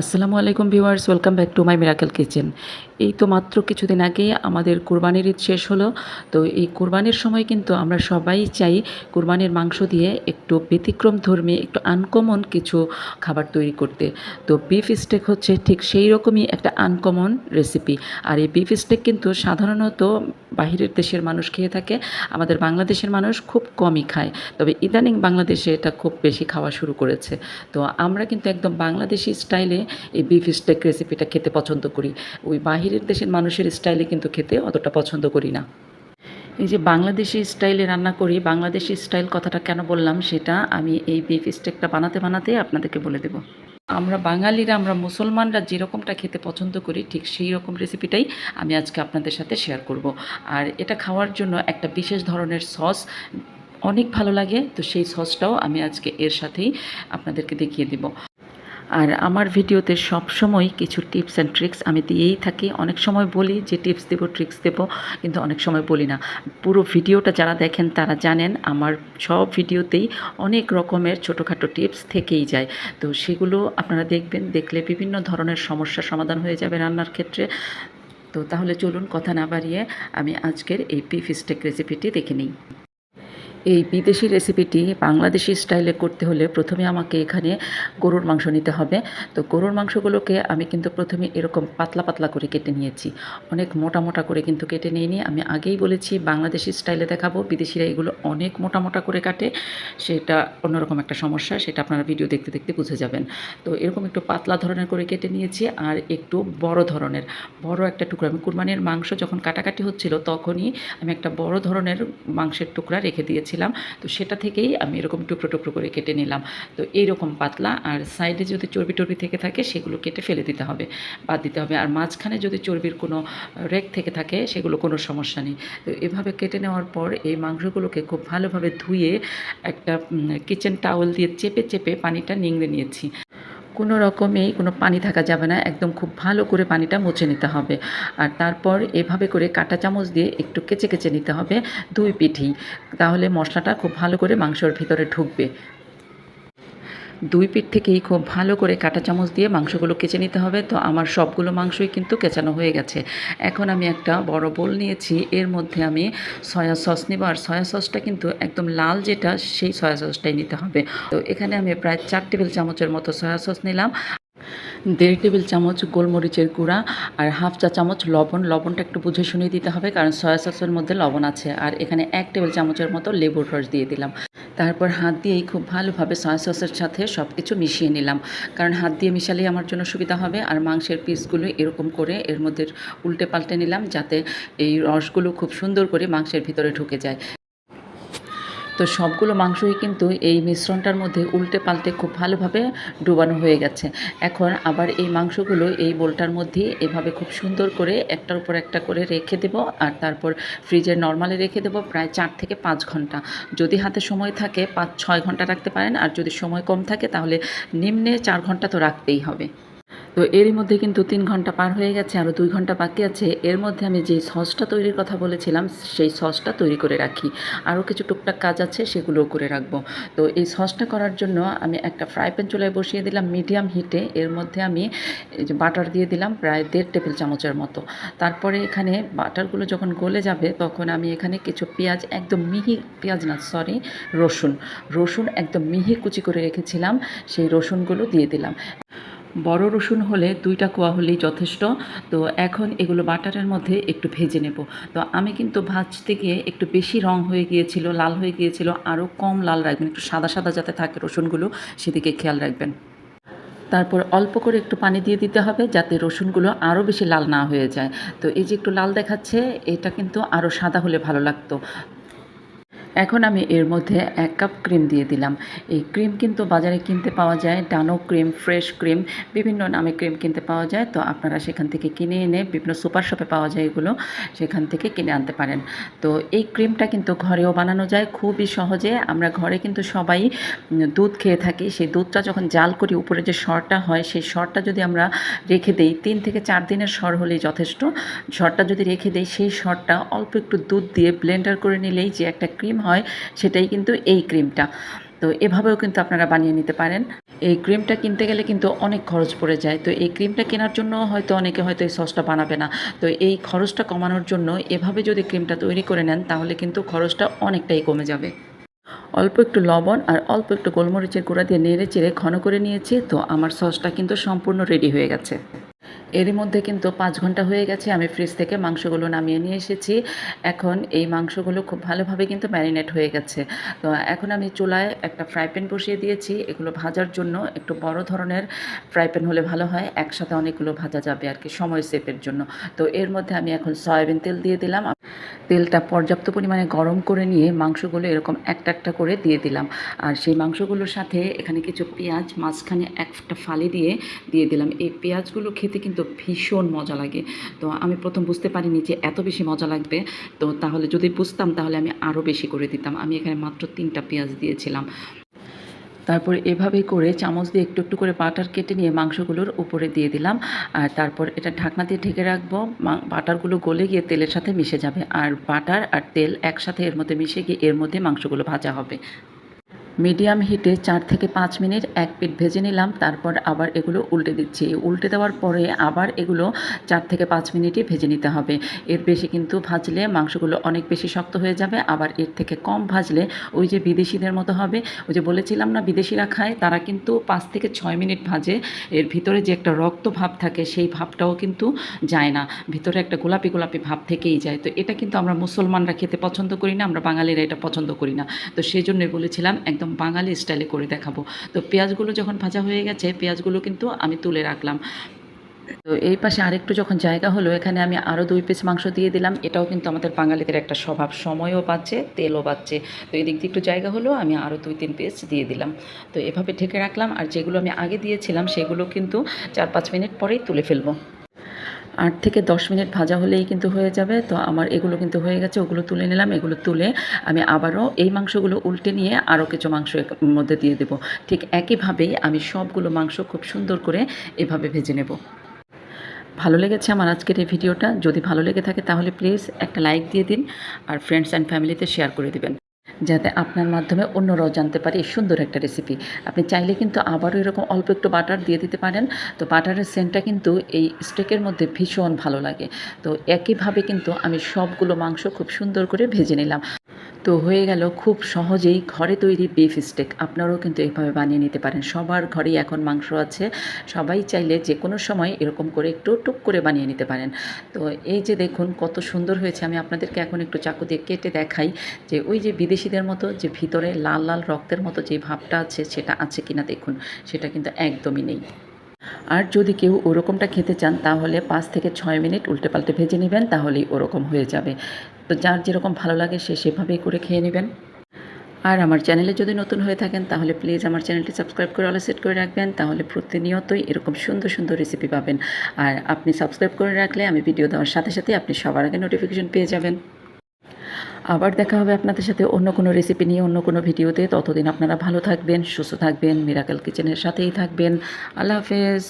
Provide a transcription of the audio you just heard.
আসসালামু আলাইকুম viewers, welcome back to my miracle kitchen. এই তো মাত্র কিছুদিন আগে আমাদের কোরবানির ঈদ শেষ হলো। তো এই কোরবানির সময় কিন্তু আমরা সবাই চাই কোরবানির মাংস দিয়ে একটু ব্যতিক্রম ধর্মী, একটু আনকমন কিছু খাবার তৈরি করতে। তো বিফ স্টেক হচ্ছে ঠিক সেই রকমই একটা আনকমন রেসিপি আর এই বিফ স্টেক কিন্তু সাধারণত বাহিরের দেশের মানুষ খেয়ে থাকে, আমাদের বাংলাদেশের মানুষ খুব কমই খায়। তবে ইদানিং বাংলাদেশে এটা খুব বেশি খাওয়া শুরু করেছে। তো আমরা কিন্তু একদম বাংলাদেশি স্টাইলে এই বিফ স্টেক রেসিপিটা খেতে পছন্দ করি। ওই বাহিরের দেশের মানুষের স্টাইলে কিন্তু খেতে অতটা পছন্দ করি না। এই যে বাংলাদেশি স্টাইলে রান্না করি, বাংলাদেশি স্টাইল কথাটা কেন বললাম সেটা আমি এই বিফ স্টেকটা বানাতে বানাতে আপনাদেরকে বলে দেবো। আমরা বাঙালিরা, আমরা মুসলমানরা যেরকমটা খেতে পছন্দ করি, ঠিক সেই রকম রেসিপিটাই আমি আজকে আপনাদের সাথে শেয়ার করব। আর এটা খাওয়ার জন্য একটা বিশেষ ধরনের সস অনেক ভালো লাগে, তো সেই সসটাও আমি আজকে এর সাথেই আপনাদেরকে দেখিয়ে দিব। আর আমার ভিডিওতে সব সময় কিছু টিপস অ্যান্ড ট্রিক্স আমি দিয়েই থাকি। অনেক সময় বলি যে টিপস দেবো ট্রিক্স দেবো, কিন্তু অনেক সময় বলি না। পুরো ভিডিওটা যারা দেখেন তারা জানেন আমার সব ভিডিওতেই অনেক রকমের ছোটোখাটো টিপস থেকেই যায়। তো সেগুলো আপনারা দেখবেন, দেখলে বিভিন্ন ধরনের সমস্যার সমাধান হয়ে যাবে রান্নার ক্ষেত্রে। তো তাহলে চলুন কথা না বাড়িয়ে আমি আজকের এই বিফ স্টেক রেসিপিটি দেখে নিই। এই বিদেশি রেসিপিটি বাংলাদেশি স্টাইলে করতে হলে প্রথমে আমাকে এখানে গরুর মাংস নিতে হবে। তো গরুর মাংসগুলোকে আমি কিন্তু প্রথমে এরকম পাতলা পাতলা করে কেটে নিয়েছি। অনেক মোটা মোটা করে কিন্তু কেটে নিয়ে আমি আগেই বলেছি বাংলাদেশি স্টাইলে দেখাবো। বিদেশিরা এগুলো অনেক মোটা মোটা করে কাটে। সেটা অন্যরকম একটা সমস্যা, সেটা আপনারা ভিডিও দেখতে দেখতে বুঝে যাবেন। তো এরকম একটু পাতলা ধরনের করে কেটে নিয়েছি আর একটু বড় ধরনের। বড় একটা টুকরা, আমি কুরবানির মাংস যখন কাটাকাটি হচ্ছিল তখনই আমি একটা বড় ধরনের মাংসের টুকরা রেখে দিয়েছি। রেখেছিলাম তো সেটা থেকেই আমি এরকম টুকরো টুকরো করে কেটে নিলাম। তো এইরকম পাতলা, আর সাইডে যদি চর্বি টর্বি থেকে থাকে, সেগুলো কেটে ফেলে দিতে হবে, বাদ দিতে হবে। আর মাঝখানে যদি চর্বির কোনো রেক থেকে থাকে, সেগুলো কোনো সমস্যা নেই। তো এভাবে কেটে নেওয়ার পর এই মাংসগুলোকে খুব ভালোভাবে ধুয়ে একটা কিচেন টাওয়েল দিয়ে চেপে চেপে পানিটা নিংড়ে নিয়েছি। কোনো রকমেই কোনো পানি থাকা যাবে না। একদম খুব ভালো করে পানিটা মুছে নিতে হবে। আর তারপর এভাবে করে কাটা চামচ দিয়ে একটু কেচে কেচে নিতে হবে দুই পিঠি তাহলে মশলাটা খুব ভালো করে মাংসর ভিতরে ঢুকবে। দুই পিঠ থেকেই খুব ভালো করে কাটা চামচ দিয়ে মাংসগুলো কেচে নিতে হবে। তো আমার সবগুলো মাংসই কিন্তু কেচানো হয়ে গেছে। এখন আমি একটা বড় বোল নিয়েছি। এর মধ্যে আমি সয়া সস নেব। আর সয়া সসটা কিন্তু একদম লাল যেটা, সেই সয়া সসটাই নিতে হবে। তো এখানে আমি প্রায় চার টেবিল চামচের মতো সয়া সস নিলাম। দেড় টেবিল চামচ গোলমরিচের গুঁড়া আর হাফ চা চামচ লবণ। লবণটা একটু বুঝে শুনিয়ে দিতে হবে, কারণ সয়া সসের মধ্যে লবণ আছে। আর এখানে এক টেবিল চামচের মতো লেবুর রস দিয়ে দিলাম। তারপর হাত দিয়েই খুব ভালোভাবে সয়া সসের সাথে সব কিছু মিশিয়ে নিলাম। কারণ হাত দিয়ে মিশালেই আমার জন্য সুবিধা হবে, আর মাংসের পিসগুলো এরকম করে এর মধ্যে উল্টে পাল্টে নিলাম, যাতে এই রসগুলো খুব সুন্দর করে মাংসের ভিতরে ঢুকে যায়। তো সবগুলো মাংসই কিন্তু এই মিশ্রণটার মধ্যে উল্টে পাল্টে খুব ভালোভাবে ডুবানো হয়ে গেছে। এখন আবার এই মাংসগুলো এই বোলটার মধ্যে এভাবে খুব সুন্দর করে একটার উপর একটা করে রেখে দেব আর তারপর ফ্রিজে নর্মালে রেখে দেবো প্রায় চার থেকে পাঁচ ঘণ্টা। যদি হাতে সময় থাকে পাঁচ ছয় ঘণ্টা রাখতে পারেন আর যদি সময় কম থাকে তাহলে নিম্নে চার ঘণ্টা তো রাখতেই হবে। তো এরই মধ্যে কিন্তু তিন ঘণ্টা পার হয়ে গেছে আরও দুই ঘণ্টা বাকি আছে। এর মধ্যে আমি যে সসটা তৈরির কথা বলেছিলাম, সেই সসটা তৈরি করে রাখি। আরও কিছু টুকটাক কাজ আছে, সেগুলোও করে রাখব। তো এই সসটা করার জন্য আমি একটা ফ্রাই প্যান চুলায় বসিয়ে দিলাম মিডিয়াম হিটে। এর মধ্যে আমি বাটার দিয়ে দিলাম প্রায় দেড় টেবিল চামচের মতো। তারপরে এখানে বাটারগুলো যখন গলে যাবে, তখন আমি এখানে কিছু পেঁয়াজ, একদম মিহি পেঁয়াজ না সরি রসুন। রসুন একদম মিহি কুচি করে রেখেছিলাম, সেই রসুনগুলো দিয়ে দিলাম। বড় রসুন হলে দুইটা কোয়া হলেই যথেষ্ট। তো এখন এগুলো বাটারের মধ্যে একটু ভেজে নেব। তো আমি কিন্তু ভাজতে গিয়ে একটু বেশি রং হয়ে গিয়েছিল, লাল হয়ে গিয়েছিল, আরও কম লাল রাখবেন, একটু সাদা সাদা যাতে থাকে রসুনগুলো, সেদিকে খেয়াল রাখবেন। তারপর অল্প করে একটু পানি দিয়ে দিতে হবে যাতে রসুনগুলো আরও বেশি লাল না হয়ে যায়। তো এই যে একটু লাল দেখাচ্ছে, এটা কিন্তু আরও সাদা হলে ভালো লাগতো। এখন আমি এর মধ্যে এক কাপ ক্রিম দিয়ে দিলাম। এই ক্রিম কিন্তু বাজারে কিনতে পাওয়া যায়, ডানো ক্রিম, ফ্রেশ ক্রিম, বিভিন্ন নামে ক্রিম কিনতে পাওয়া যায়। তো আপনারা সেখান থেকে কিনে এনে বিভিন্ন সুপার শপে পাওয়া যায় এগুলো, সেখান থেকে কিনে আনতে পারেন। তো এই ক্রিমটা কিন্তু ঘরেও বানানো যায়, খুবই সহজে। আমরা ঘরে কিন্তু সবাই দুধ খেয়ে থাকি। সেই দুধটা যখন জাল করি, উপরে যে সরটা হয়, সেই সরটা যদি আমরা রেখে দেই, তিন থেকে চার দিনের সর হলেই যথেষ্ট। সরটা যদি রেখে দেই, সেই সরটা অল্প একটু দুধ দিয়ে ব্লেন্ডার করে নিলেই যে একটা ক্রিম হয়, সেটাই কিন্তু এই ক্রিমটা। তো এভাবেও কিন্তু আপনারা বানিয়ে নিতে পারেন। এই ক্রিমটা কিনতে গেলে কিন্তু অনেক খরচ পড়ে যায়। তো এই ক্রিমটা কেনার জন্য হয়তো অনেকে হয়তো এই সসটা বানাবে না। তো এই খরচটা কমানোর জন্য এভাবে যদি ক্রিমটা তৈরি করে নেন, তাহলে কিন্তু খরচটা অনেকটাই কমে যাবে। অল্প একটু লবণ আর অল্প একটু গোলমরিচের গুঁড়া দিয়ে নেড়ে চেড়ে ঘন করে নিয়েছি। তো আমার সসটা কিন্তু সম্পূর্ণ রেডি হয়ে গেছে। এরই মধ্যে কিন্তু পাঁচ ঘণ্টা হয়ে গেছে, আমি ফ্রিজ থেকে মাংসগুলো নামিয়ে নিয়ে এসেছি। এখন এই মাংসগুলো খুব ভালোভাবে কিন্তু ম্যারিনেট হয়ে গেছে। তো এখন আমি চুলায় একটা ফ্রাই প্যান বসিয়ে দিয়েছি, এগুলো ভাজার জন্য একটু বড় ধরনের ফ্রাই প্যান হলে ভালো হয়, একসাথে অনেকগুলো ভাজা যাবে আর কি সময় সেপের জন্য। তো এর মধ্যে আমি এখন সয়াবিন তেল দিয়ে দিলাম। তেলটা পর্যাপ্ত পরিমাণে গরম করে নিয়ে মাংসগুলো এরকম একটা একটা করে দিয়ে দিলাম। আর সেই মাংসগুলোর সাথে এখানে কিছু পেঁয়াজ, মাঝখানে একটা ফালি দিয়ে দিয়ে দিলাম। এই পেঁয়াজগুলো খেতে কিন্তু ভীষণ মজা লাগে। তো আমি প্রথম বুঝতে পারিনি যে এত বেশি মজা লাগবে। তো তাহলে যদি বুঝতাম তাহলে আমি আরও বেশি করে দিতাম। আমি এখানে মাত্র তিনটা পেঁয়াজ দিয়েছিলাম। তারপর এভাবেই করে চামচ দিয়ে একটু একটু করে বাটার কেটে নিয়ে মাংসগুলোর উপরে দিয়ে দিলাম। আর তারপর এটা ঢাকনা দিয়ে ঢেকে রাখব। বাটারগুলো গলে গিয়ে তেলের সাথে মিশে যাবে। আর বাটার আর তেল একসাথে এর মধ্যে মিশে গিয়ে এর মধ্যে মাংসগুলো ভাজা হবে। মিডিয়াম হিটে চার থেকে পাঁচ মিনিট এক পিঠ ভেজে নিলাম, তারপর আবার এগুলো উল্টে দিচ্ছি। উল্টে দেওয়ার পরে আবার এগুলো চার থেকে পাঁচ মিনিটই ভেজে নিতে হবে। এর বেশি কিন্তু ভাজলে মাংসগুলো অনেক বেশি শক্ত হয়ে যাবে, আবার এর থেকে কম ভাজলে ওই যে বিদেশিদের মতো হবে। ওই যে বলেছিলাম না, বিদেশিরা খায়, তারা কিন্তু পাঁচ থেকে ছয় মিনিট ভাজে। এর ভিতরে যে একটা রক্ত ভাব থাকে, সেই ভাবটাও কিন্তু যায় না। ভিতরে একটা গোলাপি গোলাপি ভাব থেকেই যায়। তো এটা কিন্তু আমরা মুসলমানরা খেতে পছন্দ করি না, আমরা বাঙালিরা এটা পছন্দ করি না। তো সেই জন্যই বলেছিলাম, একদম বাঙালি স্টাইলে করে দেখাবো। তো পেঁয়াজগুলো যখন ভাজা হয়ে গেছে, পেঁয়াজগুলো কিন্তু আমি তুলে রাখলাম। তো এই পাশে আরেকটু যখন জায়গা হলো, এখানে আমি আরও দুই পিস মাংস দিয়ে দিলাম। এটাও কিন্তু আমাদের বাঙালিদের একটা স্বভাব। সময়ও পাচ্ছে তেলও পাচ্ছে তো এদিক দিয়ে একটু জায়গা হলো, আমি আরও দুই, তিন পিস দিয়ে দিলাম। তো এভাবে ঢেকে রাখলাম। আর যেগুলো আমি আগে দিয়েছিলাম, সেগুলো কিন্তু চার, পাঁচ মিনিট পরেই তুলে ফেলব। আট থেকে দশ মিনিট ভাজা হলেই কিন্তু হয়ে যাবে। তো আমার এগুলো কিন্তু হয়ে গেছে, ওগুলো তুলে নিলাম, এগুলো তুলে আমি আবারও এই মাংসগুলো উল্টে নিয়ে আরও কিছু মাংস মধ্যে দিয়ে দেবো। ঠিক একইভাবেই আমি সবগুলো মাংস খুব সুন্দর করে এভাবে ভেজে নেব। ভালো লেগেছে আমার আজকের এই ভিডিওটা। যদি ভালো লেগে থাকে তাহলে প্লিজ একটা লাইক দিয়ে দিন আর ফ্রেন্ডস অ্যান্ড ফ্যামিলিতে শেয়ার করে দিবেন। যাতে আপনার মাধ্যমে অন্যরাও জানতে পারে এই সুন্দর একটা রেসিপি আপনি চাইলে কিন্তু আবারও এরকম অল্প একটু বাটার দিয়ে দিতে পারেন। তো বাটারের সেন্টটা কিন্তু এই স্টেকের মধ্যে ভীষণ ভালো লাগে। তো একইভাবে কিন্তু আমি সবগুলো মাংস খুব সুন্দর করে ভেজে নিলাম। তো হয়ে গেল, খুব সহজেই ঘরে তৈরি বিফ স্টেক আপনারাও কিন্তু এইভাবে বানিয়ে নিতে পারেন। সবার ঘরেই এখন মাংস আছে। সবাই চাইলে যে কোনো সময় এরকম করে একটু টুক করে বানিয়ে নিতে পারেন। তো এই যে দেখুন, কত সুন্দর হয়েছে। আমি আপনাদেরকে এখন একটু চাকু দিয়ে কেটে দেখাই যে ওই যে বিদেশিদের মতো যে ভিতরে লাল লাল রক্তের মতো যে ভাবটা আছে, সেটা আছে কিনা দেখুন। সেটা কিন্তু একদমই নেই। আর যদি কেউ ওরকমটা খেতে চান, তাহলে পাঁচ থেকে ছয় মিনিট উল্টে পাল্টে ভেজে নেবেন, তাহলেই ওরকম হয়ে যাবে। তো যার যেরকম ভালো লাগে সে সেভাবেই করে খেয়ে নেবেন। আর আমার চ্যানেলে যদি নতুন হয়ে থাকেন, তাহলে প্লিজ আমার চ্যানেলটি সাবস্ক্রাইব করে অল সেট করে রাখবেন, তাহলে প্রতিনিয়তই এরকম সুন্দর সুন্দর রেসিপি পাবেন। আর আপনি সাবস্ক্রাইব করে রাখলে আমি ভিডিও দেওয়ার সাথে সাথে আপনি সবার আগে নোটিফিকেশন পেয়ে যাবেন। আবার দেখা হবে আপনাদের সাথে অন্য কোনো রেসিপি নিয়ে, অন্য কোনো ভিডিওতে ততদিন আপনারা ভালো থাকবেন, সুস্থ থাকবেন মিরাকেল কিচেনের সাথেই থাকবেন। আল্লাহ হাফেজ।